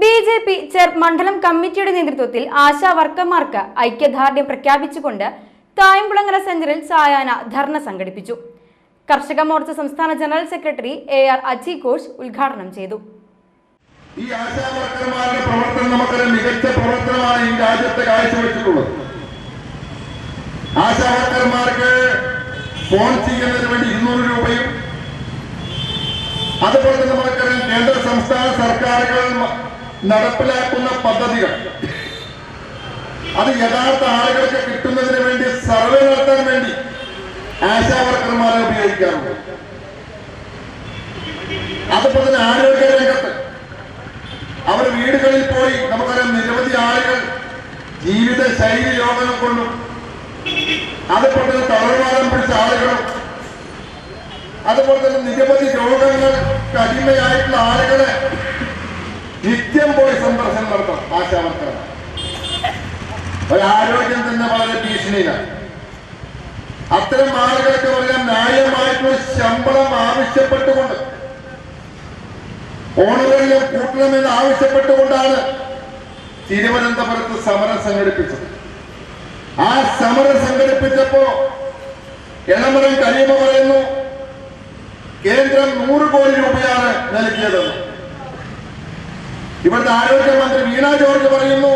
B J P മണ്ഡലം കമ്മിറ്റിയുടെ നേതൃത്വത്തിൽ ആശാ വർക്കർമാർക്ക് ഐക്യദാർഢ്യം പ്രഖ്യാപിച്ചുകൊണ്ട് തായംകുളങ്ങര സെന്ററിൽ സായാഹ്ന ധർണ സംഘടിപ്പിച്ചു. കർഷക മോർച്ച സംസ്ഥാന general secretary A R Aji Ghosh ഉദ്ഘാടനം ചെയ്തു. ഈ ആശാ വർക്കർമാരുടെ പ്രവർത്തനം നമുക്കൊരു മികച്ച പ്രവർത്തനമാണ് ഈ രാജ്യത്തെ കാഴ്ചവെച്ചിട്ടുള്ളത്. ആശാ വർക്കർമാർക്ക് ഫോൺ ചെയ്യുന്നതിന് വേണ്ടി ഇരുന്നൂറ് രൂപയും അതുപോലെ തന്നെ നമുക്കറിയാം കേന്ദ്ര സംസ്ഥാന സർക്കാരുകൾ നടപ്പിലാക്കുന്ന പദ്ധതികൾ. അത് യഥാർത്ഥ ആളുകൾക്ക് കിട്ടുന്നതിന് വേണ്ടി സർവേ നടത്താൻ വേണ്ടി ആശാ വർക്കർമാരെ ഉപയോഗിക്കാറുണ്ട്. അതുപോലെ തന്നെ ആരോഗ്യ രംഗത്ത് അവർ വീടുകളിൽ പോയി നമുക്കറിയാം നിരവധി ആളുകൾ ജീവിത ശൈലി രോഗങ്ങൾ കൊണ്ടും അതുപോലെ തന്നെ തളർവാദം പിടിച്ച ആളുകളും അതുപോലെ തന്നെ നിരവധി രോഗങ്ങൾ അടിമയായിട്ടുള്ള ആളുകളെ നിത്യം പോയി സന്ദർശനം നടത്തണം. ആശാവർക്കർ ഒരാരോഗ്യം തന്നെ വളരെ ഭീഷണിയിലാണ്. അത്തരം ആളുകൾക്ക് പറയാൻ ന്യായമായിട്ടുള്ള ശമ്പളം ആവശ്യപ്പെട്ടുകൊണ്ട് ഓണറുകളിലും കൂട്ടണമെന്ന് ആവശ്യപ്പെട്ടുകൊണ്ടാണ് തിരുവനന്തപുരത്ത് സമരം സംഘടിപ്പിച്ചത്. ആ സമരം സംഘടിപ്പിച്ചപ്പോ എളമരം കരീമ പറയുന്നു കേന്ദ്രം നൂറ് കോടി രൂപയാണ് നൽകിയതെന്ന്. ഇവിടുത്തെ ആരോഗ്യമന്ത്രി വീണ ജോർജ് പറയുന്നു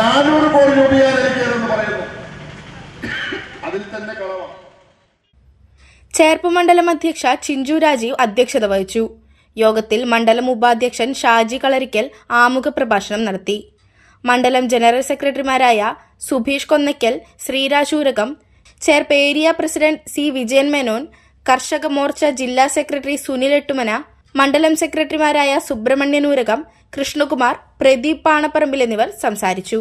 നാനൂറ് കോടി രൂപയാണ് നൽകിയതെന്ന് പറയുന്നു. അതിൽ തന്നെ കളവാണ് ചേർപ്പ് മണ്ഡലം അധ്യക്ഷ ചിഞ്ചു രാജീവ് അധ്യക്ഷത വഹിച്ചു. യോഗത്തിൽ മണ്ഡലം ഉപാധ്യക്ഷൻ ഷാജി കളരിക്കൽ ആമുഖ പ്രഭാഷണം നടത്തി. മണ്ഡലം ജനറൽ സെക്രട്ടറിമാരായ Subheesh Konnakkal ശ്രീരാശൂരകം Cherpu area president C Vijayan Menon Karshaka Morcha ജില്ലാ സെക്രട്ടറി സുനിൽ എട്ടുമന മണ്ഡലം സെക്രട്ടറിമാരായ സുബ്രഹ്മണ്യനൂരകം കൃഷ്ണകുമാർ പ്രദീപ് പാണപ്പറമ്പിൽ എന്നിവർ സംസാരിച്ചു.